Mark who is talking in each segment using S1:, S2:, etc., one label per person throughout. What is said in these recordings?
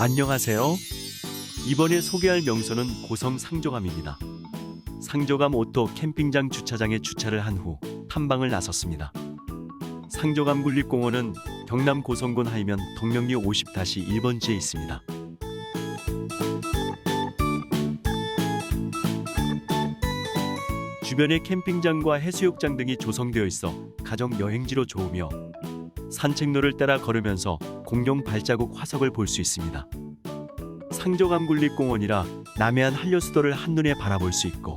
S1: 안녕하세요. 이번에 소개할 명소는 고성 상조감입니다. 상조감 오토 캠핑장 주차장에 주차를 한 후 탐방을 나섰습니다. 상조감 국립공원은 경남 고성군 하이면 동명리 50-1번지에 있습니다. 주변에 캠핑장과 해수욕장 등이 조성되어 있어 가정 여행지로 좋으며 산책로를 따라 걸으면서 공룡 발자국 화석을 볼 수 있습니다. 상조감 국립공원이라 남해안 한려수도를 한눈에 바라볼 수 있고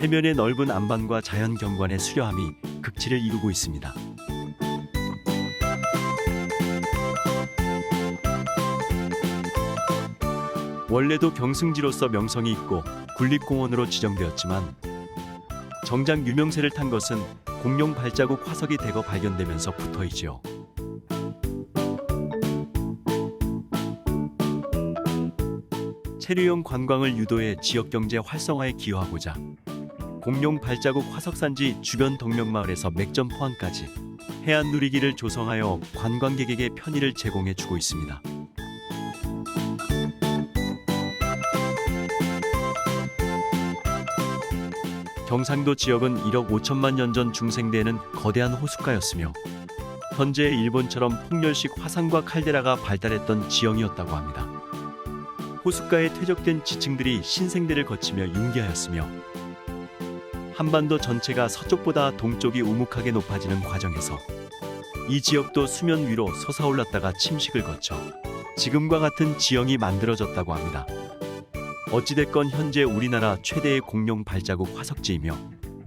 S1: 해면의 넓은 안반과 자연 경관의 수려함이 극치를 이루고 있습니다. 원래도 경승지로서 명성이 있고 국립공원으로 지정되었지만 정작 유명세를 탄 것은 공룡 발자국 화석이 대거 발견되면서 붙어이지요. 체류용 관광을 유도해 지역 경제 활성화에 기여하고자 공룡 발자국 화석산지 주변 덕명마을에서 맥점 포항까지 해안 누리기를 조성하여 관광객에게 편의를 제공해 주고 있습니다. 경상도 지역은 1억 5천만 년 전 중생되는 거대한 호숫가였으며 현재 일본처럼 폭렬식 화산과 칼데라가 발달했던 지형이었다고 합니다. 호숫가에 퇴적된 지층들이 신생대를 거치며 융기하였으며 한반도 전체가 서쪽보다 동쪽이 우묵하게 높아지는 과정에서 이 지역도 수면 위로 솟아올랐다가 침식을 거쳐 지금과 같은 지형이 만들어졌다고 합니다. 어찌됐건 현재 우리나라 최대의 공룡 발자국 화석지이며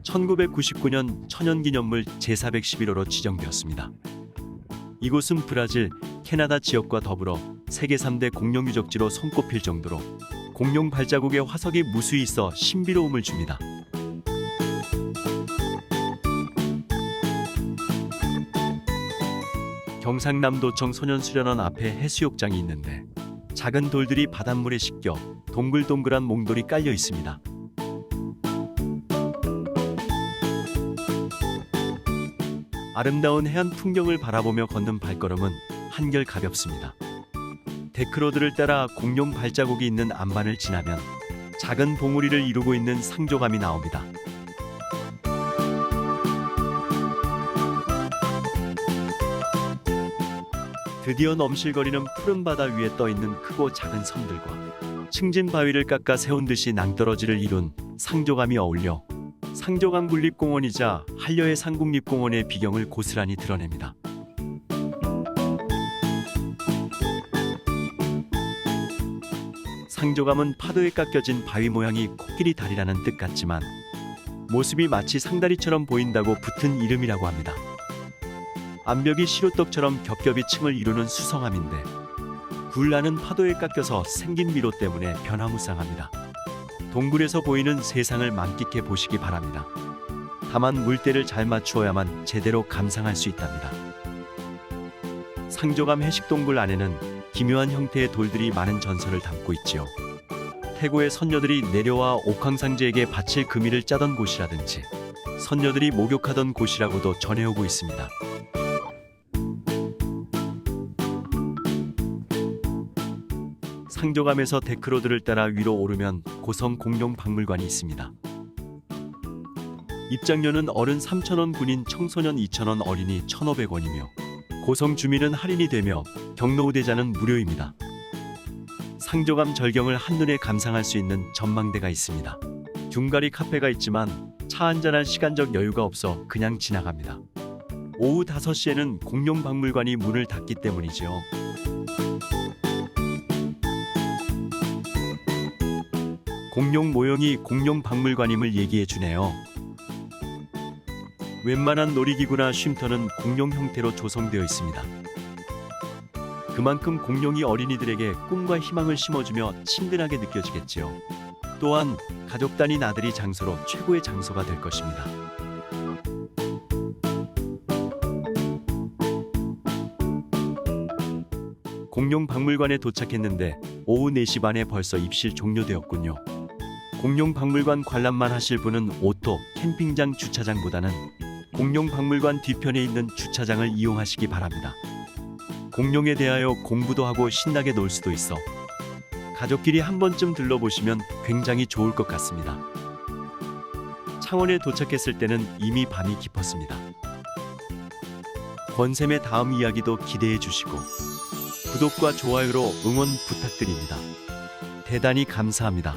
S1: 1999년 천연기념물 제411호로 지정되었습니다. 이곳은 브라질, 캐나다 지역과 더불어 세계 3대 공룡 유적지로 손꼽힐 정도로 공룡 발자국의 화석이 무수히 있어 신비로움을 줍니다. 경상남도청 소년수련원 앞에 해수욕장이 있는데 작은 돌들이 바닷물에 씻겨 동글동글한 몽돌이 깔려 있습니다. 아름다운 해안 풍경을 바라보며 걷는 발걸음은 한결 가볍습니다. 데크로드를 따라 공룡 발자국이 있는 안반을 지나면 작은 봉우리를 이루고 있는 상조감이 나옵니다. 드디어 넘실거리는 푸른 바다 위에 떠 있는 크고 작은 섬들과 층진 바위를 깎아 세운 듯이 낭떠러지를 이룬 상조감이 어울려 상조감 국립공원이자 한려의 상국립공원의 비경을 고스란히 드러냅니다. 상조감은 파도에 깎여진 바위 모양이 코끼리 다리라는 뜻 같지만 모습이 마치 상다리처럼 보인다고 붙은 이름이라고 합니다. 암벽이 시루떡처럼 겹겹이 층을 이루는 수성암인데 굴나는 파도에 깎여서 생긴 미로 때문에 변화무쌍합니다. 동굴에서 보이는 세상을 만끽해 보시기 바랍니다. 다만 물때를 잘 맞추어야만 제대로 감상할 수 있답니다. 상조감 해식동굴 안에는 기묘한 형태의 돌들이 많은 전설을 담고 있지요. 태고의 선녀들이 내려와 옥황상제에게 바칠 금이를 짜던 곳이라든지 선녀들이 목욕하던 곳이라고도 전해오고 있습니다. 상조감에서 데크로드를 따라 위로 오르면 고성 공룡 박물관이 있습니다. 입장료는 어른 3,000원, 군인 청소년 2,000원, 어린이 1,500원이며 고성 주민은 할인이 되며 경로우대자는 무료입니다. 상조감 절경을 한눈에 감상할 수 있는 전망대가 있습니다. 둥가리 카페가 있지만 차 한잔할 시간적 여유가 없어 그냥 지나갑니다. 오후 5시에는 공룡 박물관이 문을 닫기 때문이지요. 공룡 모형이 공룡 박물관임을 얘기해 주네요. 웬만한 놀이기구나 쉼터는 공룡 형태로 조성되어 있습니다. 그만큼 공룡이 어린이들에게 꿈과 희망을 심어주며 친근하게 느껴지겠지요. 또한 가족 단위 나들이 장소로 최고의 장소가 될 것입니다. 공룡 박물관에 도착했는데 오후 4시 반에 벌써 입실 종료되었군요. 공룡 박물관 관람만 하실 분은 오토 캠핑장 주차장보다는 공룡 박물관 뒤편에 있는 주차장을 이용하시기 바랍니다. 공룡에 대하여 공부도 하고 신나게 놀 수도 있어 가족끼리 한 번쯤 들러보시면 굉장히 좋을 것 같습니다. 창원에 도착했을 때는 이미 밤이 깊었습니다. 권샘의 다음 이야기도 기대해 주시고 구독과 좋아요로 응원 부탁드립니다. 대단히 감사합니다.